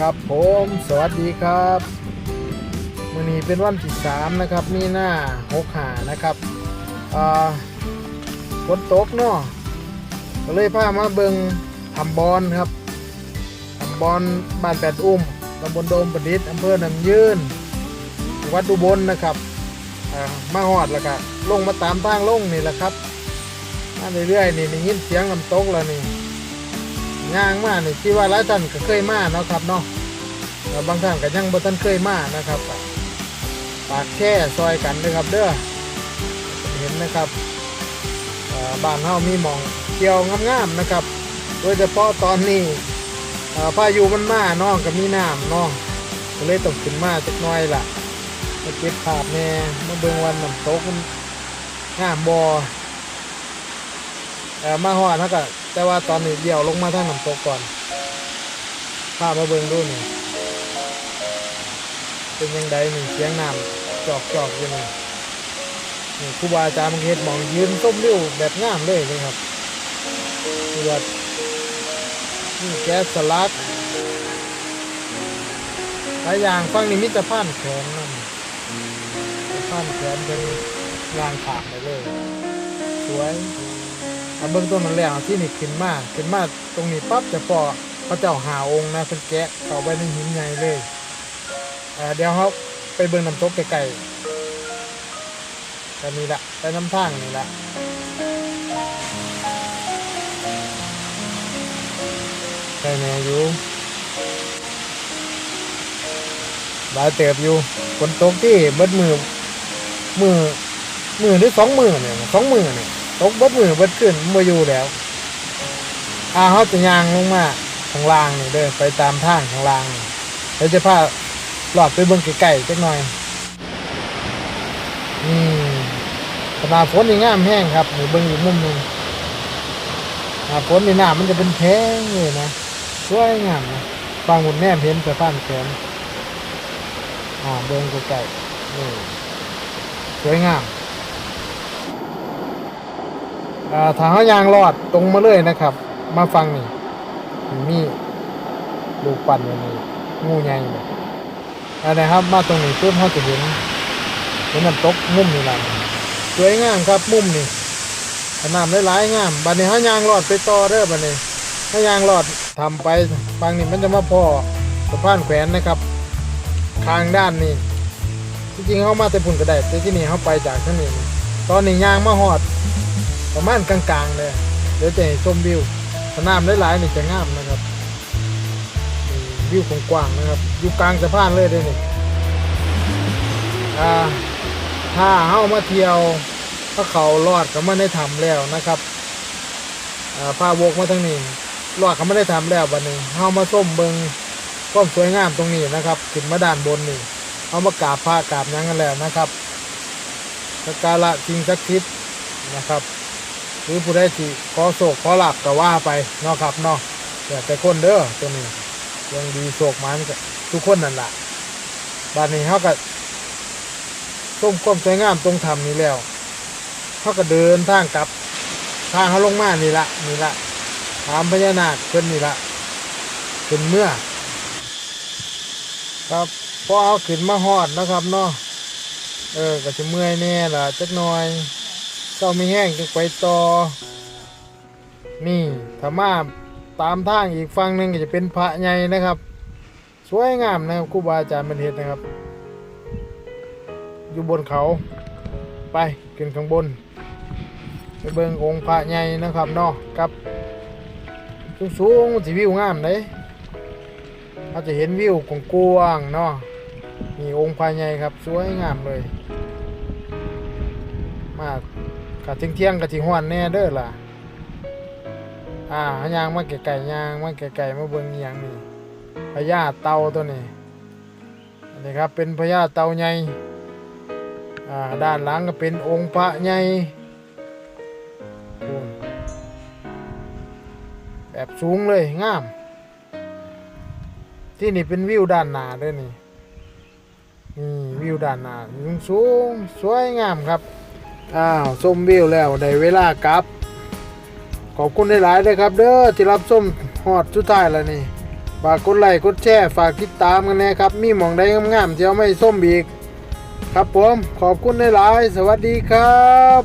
ครับผมสวัสดีครับมื้อนี้เป็นวันที่สามนะครับมีหน้าหกหานะครับฝนตกเนาะก็เลยพามาเบิงทำบอลครับทำบอลบ้านแปดอุ้มตำบลโดมประดิษฐ์อำเภอหนังยืนวัดอุบลนะครับมาหอดแล้วก็ลงมาตามทางลงนี่แหละครับมาเรื่อยๆนี่ได้ยินเสียงน้ำตกแล้วนี่ ย่างมานี่ที่ว่าหลายท่านก็เคยมาเนาะครับเนาะบางท่านก็ยังบ่ทันเคยมานะครับปากแค่ซอยกันเลยครับเด้อเห็นนะครับบ้านเฮามีหมองเกี่ยวงามๆนะครับ โดยเฉพาะตอนนี้พายุมันมาเนาะก็มีน้ำเนาะก็เลยต้องขึ้นมาจักหน่อยล่ะมาเก็บภาพแน่มาเบิ่งวันน้ำตกมันงามบ่อ่อมาหอดนะก็ แต่ว่าตอนนี้เดี่ยวลงมาทางน้ำตกก่อนพามาเบิ่งดูนี่เป็นยังไงนี่เสียงน้ำจอกจอกอยู่นี่นี่ครูบาอาจารย์มังเฮ็ดมองยืนส้มริ้วแบบงามเลยเลยครับนี่ว่านี่แก๊สสลักหลายอย่างฟังนี่มิตรพันแขนนั่นพันแขนเป็นยางขาดไปเลย สวย เอาเบื้องต้นมันแล้วที่นี่ขึ้นมาขึ้นมาตรงนี้ปั๊บจะพอพระเจ้าหาองค์นะเป็นแกะเข้าไปในหินใหญ่เลยเดี๋ยวเขาไปเบิ่งน้ำตกไกลๆแต่นี่ละไปน้ำทางนี่ละใช่แน่อยู่หลายเติบอยู่ฝนตกที่เบิดมือมือมือหรือสองมือเนี่ยสองมือเนี่ย ตกบดมือบดขึ้นมาอยู่แล้วอ่าเขาจะยางลงมาข้างล่างนี่เด้อไปตามทางข้างล่างเดี๋ยวจะพาหลอดไปเบิ่งไกลๆจักหน่อยนี่ขนาดฝนนี่งามแห้งครับนี่เบิ่งอยู่มุมหนึงหน้าฝนนี่น้ำมันจะเป็นแท้งเลยนะสวยงามนะฟังหมดแนมเห็นแต่ฟ้านแขนอ่าเบิ่งไกลๆนี่สวยงาม อ่าทางเขายางรอดตรงมาเลยนะครับ มาฟังนี่มีลูกปั่นอยู่นี่งูใหญ่แบบนะครับ มาตรงนี้เพื่อเขาจะเห็นเห็นน้ำตกมุมนี่แหละสวยงามครับมุมนี่น้ำหลายๆงามบัดนี้เขายางรอดไปต่อเด้อบัดนี้เขายางรอดทำไปฟังนี่มันจะมาพอสะพานแขวนนะครับทางด้านนี้จริงๆเขามาแต่พุ่นก็ได้แต่ที่นี่เขาไปจากทางนี้ตอนนี้ยางมาหอด ประมาณกลางๆเลยเดี๋ยวจะเห็นชมวิวสนามหลายๆนี่จะงามนะครับนี่วิวกว้างนะครับ อยู่กลางสะพานเลยเด้นี่อ่าถ้าเข้ามาเที่ยวถ้าเขาลอดก็ไม่ได้ทำแล้วนะครับอ่าพาวกมาทางนี้ลอดก็ไม่ได้ทำแล้วบัดนี้เข้ามาส้มเบิงความสวยงามตรงนี้นะครับขึ้นมาด้านบนนี่เอามากราบพระกราบยังกันแล้วนะครับสักการะสิ่งศักดิ์สิทธิ์นะครับ หรือผู้ใดที่ขอโศกขอหลับก็ว่าไปเนาะครับเนาะแต่แต่คนเด้อตัวนี้ยังดีโศกมันก็ทุกคนนั่นแหละบ้านนี้เขาก็ส้มความสวยงามตรงธรรมนี้แล้วเขาก็เดินทางกลับทางเขาลงมานี่ละนี่ละถามพญานาคเพิ่นนี่ละเป็นเมื่อ ครับพอเอาขึ้นมาหอดนะครับเนาะเออก็จะเมื่อยแน่ล่ะจักหน่อย เจ้าไม่แห้งจะไปต่อ นี่ถ้ามาตามทางอีกฝั่งหนึ่งก็จะเป็นพระใหญ่นะครับ สวยงามนะครับครูบาอาจารย์บันเทศนะครับ อยู่บนเขาไปขึ้นข้างบน ไปเบิ่งองค์พระใหญ่นะครับเนาะกับสูงสูงสิวิวงามเลยเราจะเห็นวิวกว้างๆเนาะนี่องค์พระใหญ่ครับ สวยงามเลย มาก กะเที่ยงเที่ยงกะทิห้อนแน่เด้อล่ะ อ่าหายางมาไก่ๆยางมาไก่ๆมาเบิ่งย่างนี้พญาเต่าตัวนี้นนี้ครับเป็นพญาเต่าใหญ่อ่าด้านหลังก็เป็นองค์พระใหญ่แบบสูงเลยงาม ที่นี่เป็นวิวด้านหน้าเด้วยนี่นี่วิวด้านหน้าสูงสูงสวยงามครับ อ้าวส้มวิวแล้วได้เวลากลับ ขอบคุณหลายๆเลยครับ เด้อที่รับส้มฮอดสุดท้ายแล้วนี่ฝากกดไลค์กดแชร์ฝากติดตามกันนะครับ มีหมองได้งามๆเจ้าไม่ส้มอีก ครับผม ขอบคุณหลายๆสวัสดีครับ